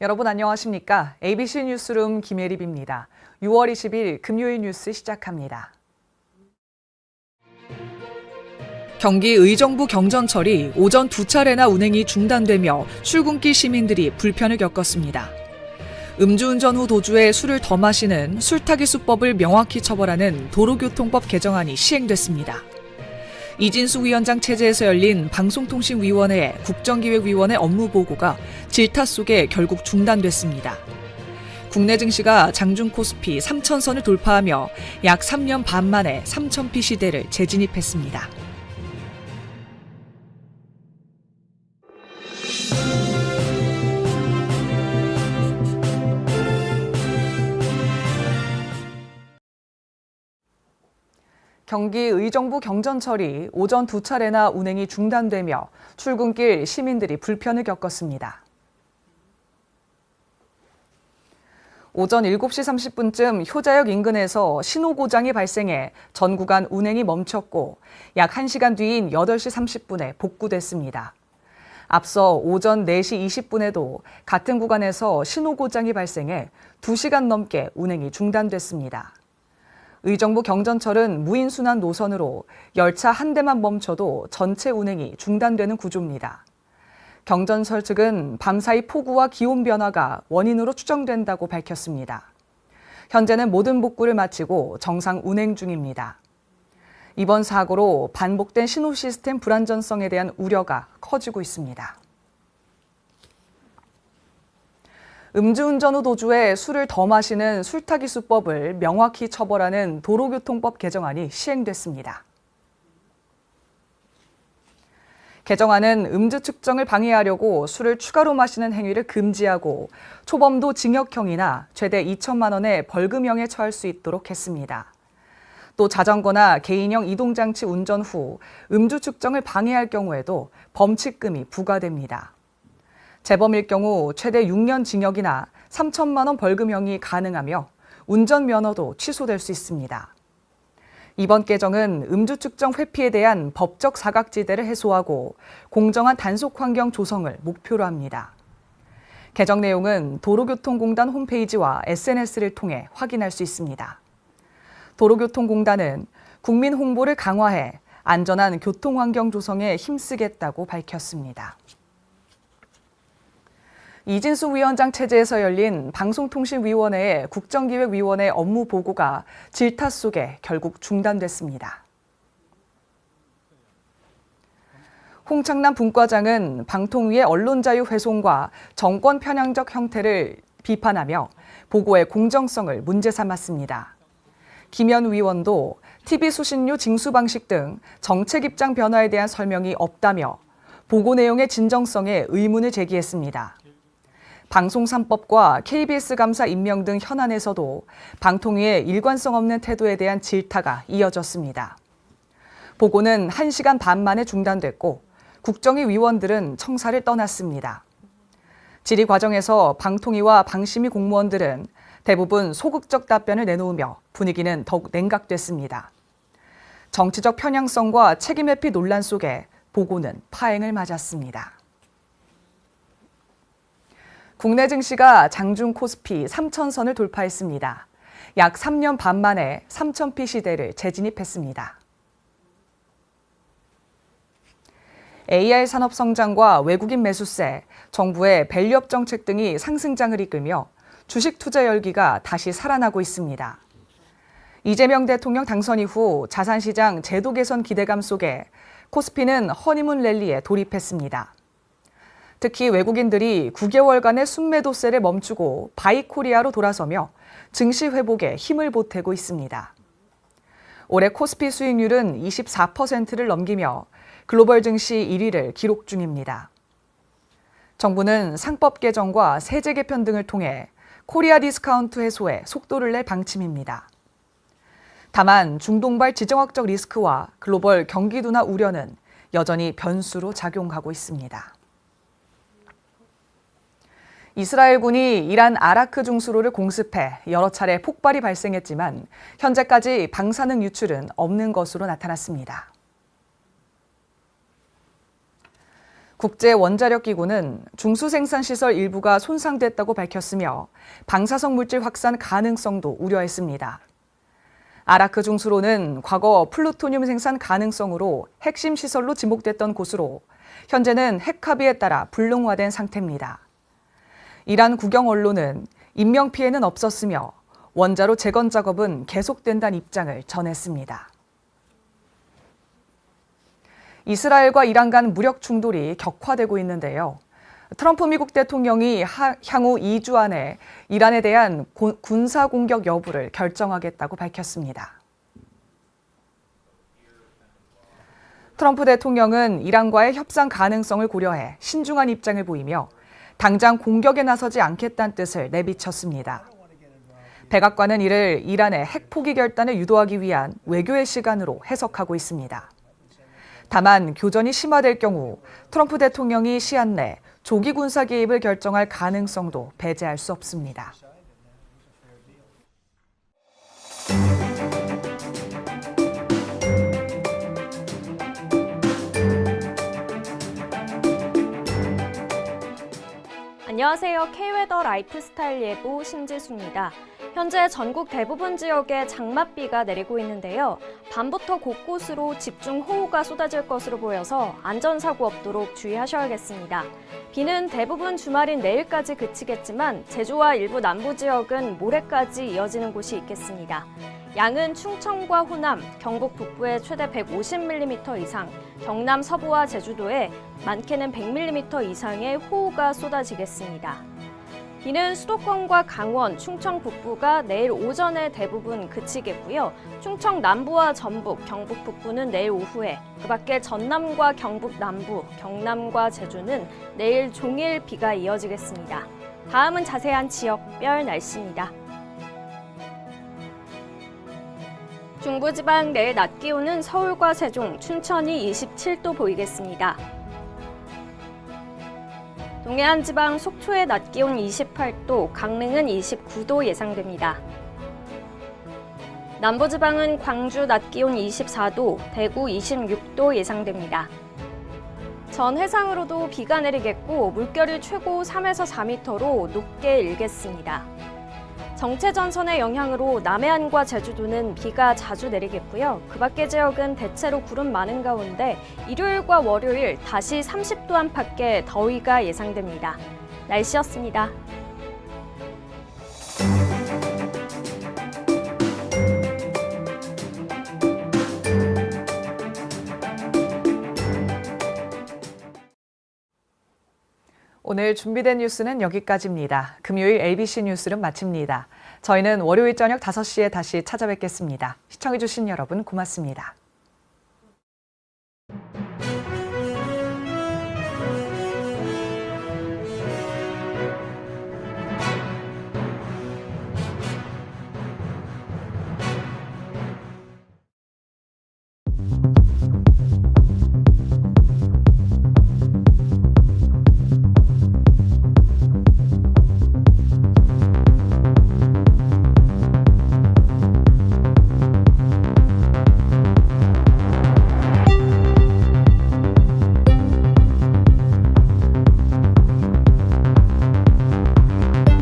여러분 안녕하십니까? ABC 뉴스룸 김예립입니다. 6월 20일 금요일 뉴스 시작합니다. 경기 의정부 경전철이 오전 두 차례나 운행이 중단되며 출근길 시민들이 불편을 겪었습니다. 음주운전 후 도주에 술을 더 마시는 술타기 수법을 명확히 처벌하는 도로교통법 개정안이 시행됐습니다. 이진수 위원장 체제에서 열린 방송통신위원회 국정기획위원회 업무 보고가 질타 속에 결국 중단됐습니다. 국내 증시가 장중 코스피 3천선을 돌파하며 약 3년 반 만에 3천피 시대를 재진입했습니다. 경기 의정부 경전철이 오전 두 차례나 운행이 중단되며 출근길 시민들이 불편을 겪었습니다. 오전 7시 30분쯤 효자역 인근에서 신호 고장이 발생해 전 구간 운행이 멈췄고 약 1시간 뒤인 8시 30분에 복구됐습니다. 앞서 오전 4시 20분에도 같은 구간에서 신호 고장이 발생해 2시간 넘게 운행이 중단됐습니다. 의정부 경전철은 무인순환 노선으로 열차 한 대만 멈춰도 전체 운행이 중단되는 구조입니다. 경전철 측은 밤사이 폭우와 기온 변화가 원인으로 추정된다고 밝혔습니다. 현재는 모든 복구를 마치고 정상 운행 중입니다. 이번 사고로 반복된 신호 시스템 불안전성에 대한 우려가 커지고 있습니다. 음주운전 후 도주에 술을 더 마시는 술타기 수법을 명확히 처벌하는 도로교통법 개정안이 시행됐습니다. 개정안은 음주 측정을 방해하려고 술을 추가로 마시는 행위를 금지하고 초범도 징역형이나 최대 2천만 원의 벌금형에 처할 수 있도록 했습니다. 또 자전거나 개인형 이동장치 운전 후 음주 측정을 방해할 경우에도 범칙금이 부과됩니다. 재범일 경우 최대 6년 징역이나 3천만 원 벌금형이 가능하며 운전 면허도 취소될 수 있습니다. 이번 개정은 음주 측정 회피에 대한 법적 사각지대를 해소하고 공정한 단속 환경 조성을 목표로 합니다. 개정 내용은 도로교통공단 홈페이지와 SNS를 통해 확인할 수 있습니다. 도로교통공단은 국민 홍보를 강화해 안전한 교통 환경 조성에 힘쓰겠다고 밝혔습니다. 이진수 위원장 체제에서 열린 방송통신위원회의 국정기획위원회 업무 보고가 질타 속에 결국 중단됐습니다. 홍창남 분과장은 방통위의 언론자유 훼손과 정권 편향적 형태를 비판하며 보고의 공정성을 문제 삼았습니다. 김현 위원도 TV 수신료 징수 방식 등 정책 입장 변화에 대한 설명이 없다며 보고 내용의 진정성에 의문을 제기했습니다. 방송 3법과 KBS 감사 임명 등 현안에서도 방통위의 일관성 없는 태도에 대한 질타가 이어졌습니다. 보고는 1시간 반 만에 중단됐고 국정위 위원들은 청사를 떠났습니다. 질의 과정에서 방통위와 방심위 공무원들은 대부분 소극적 답변을 내놓으며 분위기는 더욱 냉각됐습니다. 정치적 편향성과 책임 회피 논란 속에 보고는 파행을 맞았습니다. 국내 증시가 장중 코스피 3천선을 돌파했습니다. 약 3년 반 만에 3천피 시대를 재진입했습니다. AR 산업 성장과 외국인 매수세, 정부의 밸류업 정책 등이 상승장을 이끌며 주식 투자 열기가 다시 살아나고 있습니다. 이재명 대통령 당선 이후 자산시장 제도 개선 기대감 속에 코스피는 허니문 랠리에 돌입했습니다. 특히 외국인들이 9개월간의 순매도세를 멈추고 바이코리아로 돌아서며 증시 회복에 힘을 보태고 있습니다. 올해 코스피 수익률은 24%를 넘기며 글로벌 증시 1위를 기록 중입니다. 정부는 상법 개정과 세제 개편 등을 통해 코리아 디스카운트 해소에 속도를 낼 방침입니다. 다만 중동발 지정학적 리스크와 글로벌 경기 둔화 우려는 여전히 변수로 작용하고 있습니다. 이스라엘군이 이란 아라크 중수로를 공습해 여러 차례 폭발이 발생했지만 현재까지 방사능 유출은 없는 것으로 나타났습니다. 국제원자력기구는 중수생산시설 일부가 손상됐다고 밝혔으며 방사성 물질 확산 가능성도 우려했습니다. 아라크 중수로는 과거 플루토늄 생산 가능성으로 핵심 시설로 지목됐던 곳으로 현재는 핵합의에 따라 불능화된 상태입니다. 이란 국영 언론은 인명 피해는 없었으며 원자로 재건 작업은 계속된다는 입장을 전했습니다. 이스라엘과 이란 간 무력 충돌이 격화되고 있는데요. 트럼프 미국 대통령이 하, 향후 2주 안에 이란에 대한 고, 군사 공격 여부를 결정하겠다고 밝혔습니다. 트럼프 대통령은 이란과의 협상 가능성을 고려해 신중한 입장을 보이며 당장 공격에 나서지 않겠다는 뜻을 내비쳤습니다. 백악관은 이를 이란의 핵 포기 결단을 유도하기 위한 외교의 시간으로 해석하고 있습니다. 다만 교전이 심화될 경우 트럼프 대통령이 시한 내 조기 군사 개입을 결정할 가능성도 배제할 수 없습니다. 안녕하세요. K웨더 라이프스타일 예보 신지수입니다. 현재 전국 대부분 지역에 장맛비가 내리고 있는데요. 밤부터 곳곳으로 집중 호우가 쏟아질 것으로 보여서 안전사고 없도록 주의하셔야겠습니다. 비는 대부분 주말인 내일까지 그치겠지만 제주와 일부 남부 지역은 모레까지 이어지는 곳이 있겠습니다. 양은 충청과 호남, 경북 북부에 최대 150mm 이상, 경남 서부와 제주도에 많게는 100mm 이상의 호우가 쏟아지겠습니다. 비는 수도권과 강원, 충청 북부가 내일 오전에 대부분 그치겠고요. 충청 남부와 전북, 경북 북부는 내일 오후에, 그 밖에 전남과 경북 남부, 경남과 제주는 내일 종일 비가 이어지겠습니다. 다음은 자세한 지역별 날씨입니다. 중부지방 내일 낮 기온은 서울과 세종, 춘천이 27도 보이겠습니다. 동해안 지방 속초의 낮 기온 28도, 강릉은 29도 예상됩니다. 남부 지방은 광주 낮 기온 24도, 대구 26도 예상됩니다. 전 해상으로도 비가 내리겠고 물결이 최고 3에서 4m로 높게 일겠습니다. 정체전선의 영향으로 남해안과 제주도는 비가 자주 내리겠고요. 그 밖의 지역은 대체로 구름 많은 가운데 일요일과 월요일 다시 30도 안팎의 더위가 예상됩니다. 날씨였습니다. 오늘 준비된 뉴스는 여기까지입니다. 금요일 ABC 뉴스를 마칩니다. 저희는 월요일 저녁 5시에 다시 찾아뵙겠습니다. 시청해주신 여러분 고맙습니다.